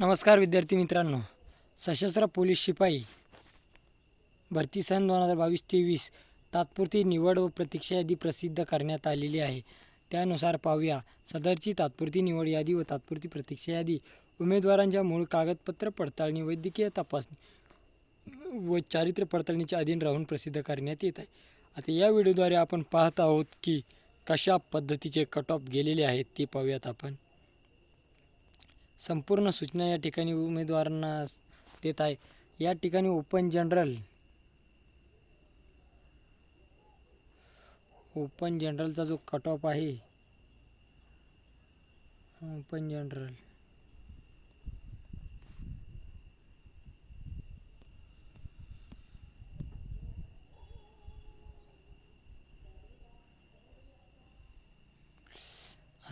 नमस्कार विद्यार्थी मित्रांनो. सशस्त्र पोलीस शिपाई भरती सन दोन हजार बावीस तेवीस तात्पुरती निवड व प्रतीक्षा यादी प्रसिद्ध करण्यात आलेली आहे. त्यानुसार पाहूया. सदरची तात्पुरती निवड यादी व तात्पुरती प्रतीक्षा यादी. उमेदवारांच्या मूळ कागदपत्र पडताळणी वैद्यकीय तपासणी व चारित्र्य पडताळणीच्या अधीन राहून प्रसिद्ध करण्यात येत आहे. आता या व्हिडिओद्वारे आपण पाहत आहोत की कशा पद्धतीचे कट ऑफ गेलेले आहेत ते पाहूयात आपण. संपूर्ण सूचना या ठिकाणी उमेदवारांना देत आहे. या ठिकाणी ओपन जनरल ओपन जनरलचा जो कट ऑफ आहे ओपन जनरल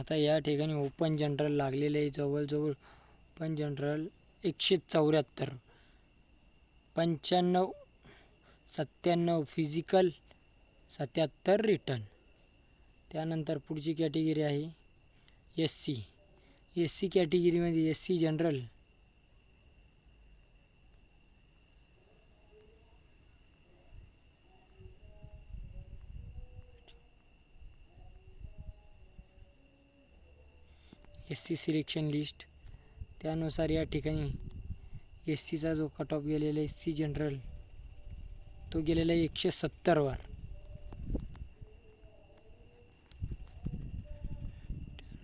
आता या ठिकाणी ओपन जनरल लागलेले आहे. जवळजवळ ओपन जनरल एकशे चौऱ्याहत्तर. पंच्याण्णव सत्त्याण्णव फिजिकल सत्याहत्तर रिटर्न त्यानंतर पुढची कॅटेगरी आहे एस सी एस सी कॅटेगरीमध्ये S C general S C selection list त्यानुसार या ठिकाणी एस सीचा जो कट ऑफ गेलेला एस सी जनरल तो गेलेला आहे एकशे सत्तरवर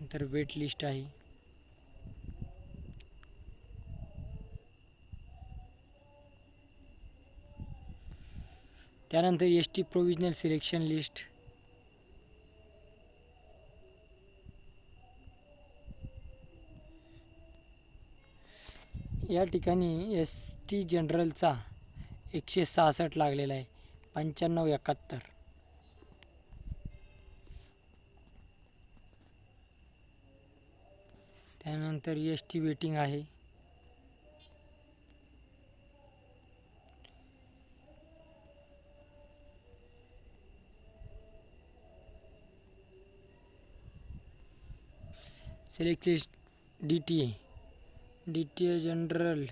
त्यानंतर वेट लिस्ट आहे. त्यानंतर S T provisional selection list या ठिकाणी एस टी जनरलचा एकशे सहासष्ट लागलेला आहे. पंच्याण्णव एकाहत्तर. त्यानंतर एस टी वेटिंग आहे. Select D T A D T A general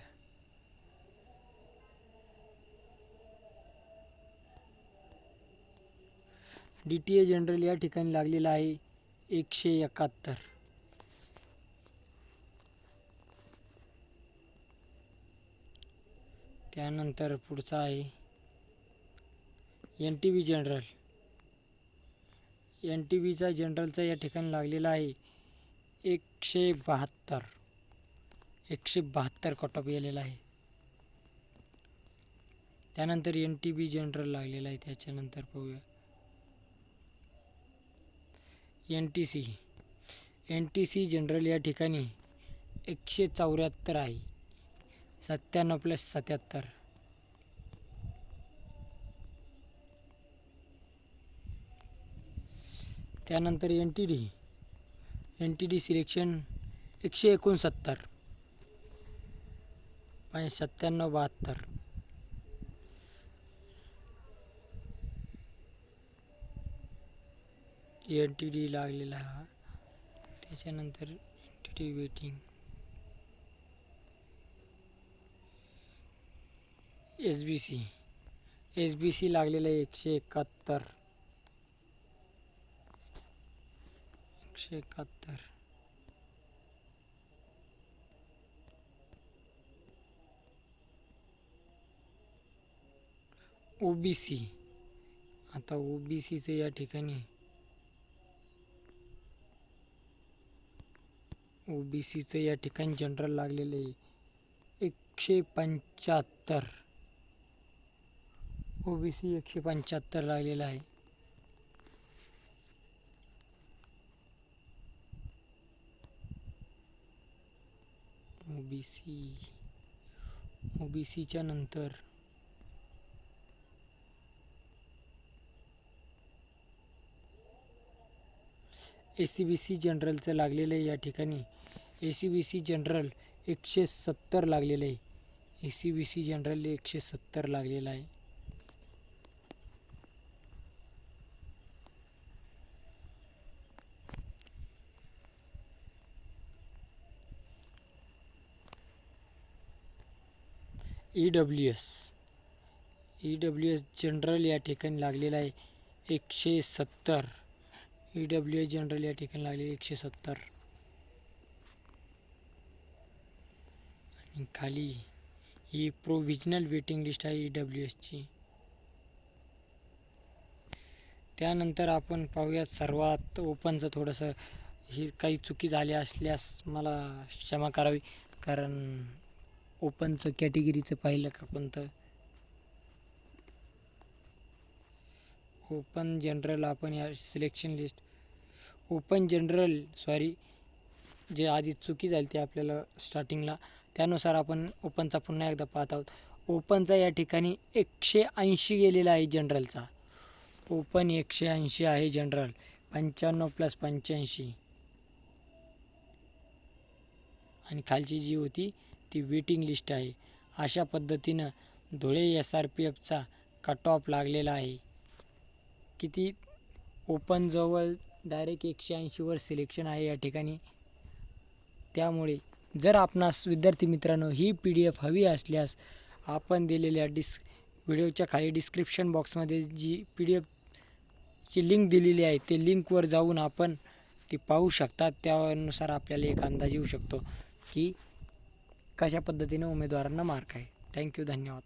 D T A general या ठिकाणी लागलेला आहे एकशे एकाहत्तर. त्यानंतर पुढचा आहे N T B general N T बीचा जनरलचा या ठिकाणी लागलेला आहे एकशे बहात्तर. एकशे बहात्तर कट ऑफ गेलेला आहे. त्यानंतर एन टी बी जनरल लागलेला आहे. त्याच्यानंतर पाहूया. N T C N T C general या ठिकाणी एकशे चौऱ्याहत्तर आहे. सत्त्याण्णव प्लस सत्याहत्तर. त्यानंतर N T D N T D selection एकशे एकोणसत्तर. पाय सत्त्याण्णव बहात्तर. एन टी डी लागलेला हा. त्याच्यानंतर N T D waiting S B C S B C लागलेलं आहे एकशे एकाहत्तर. एकशे एकाहत्तर. ओ बी सी आता ओ बी सीचं या ठिकाणी ओ बी सीचं या ठिकाणी जनरल लागलेलं आहे. एकशे पंच्याहत्तर. ओ बी सी एकशे पंच्याहत्तर लागलेलं आहे. O B C O B सीच्या नंतर ए सी बी सी जनरलचं लागलेलं आहे या ठिकाणी. A C B C general एकशे सत्तर लागलेलं आहे. A C B C general एकशे सत्तर लागलेलं आहे. E W S E W S general या ठिकाणी लागलेला आहे एकशे सत्तर. ई डब्ल्यू एस जनरल या ठिकाणी लागलेले एकशे सत्तर. आणि खाली ही प्रोव्हिजनल वेटिंग लिस्ट आहे ई डब्ल्यू एसची त्यानंतर आपण पाहूयात सर्वात ओपनचं थोडंसं ही काही चुकी झाली असल्यास मला क्षमा करावी कारण ओपनचं कॅटेगरीचं पाहिलं का कोणतं? ओपन जनरल आपण या selection list open general sorry जे आधी चुकी झाली ती आपल्याला स्टार्टिंगला त्यानुसार आपण ओपनचा पुन्हा एकदा पाहत आहोत. ओपनचा या ठिकाणी एकशे ऐंशी गेलेला आहे जनरलचा ओपन एकशे ऐंशी आहे जनरल पंच्याण्णव प्लस पंच्याऐंशी. आणि खालची जी होती ती वेटिंग लिस्ट आहे. अशा पद्धतीनं धुळे एस आर पी एफचा कट ऑफ लागलेला आहे. किती? ओपनजवळ डायरेक्ट एकशे ऐंशीवर सिलेक्शन आहे या ठिकाणी. त्यामुळे जर आपणास विद्यार्थी मित्रांनो ही पी डी एफ हवी असल्यास आपण दिलेल्या डिस् व्हिडिओच्या खाली डिस्क्रिप्शन बॉक्समध्ये जी पी डी एफची लिंक दिलेली आहे ते लिंकवर जाऊन आपण ती पाहू शकतात. त्यानुसार आपल्याला एक अंदाज येऊ शकतो की कशा पद्धतीने उमेदवारांना मार्क आहे. थँक्यू धन्यवाद.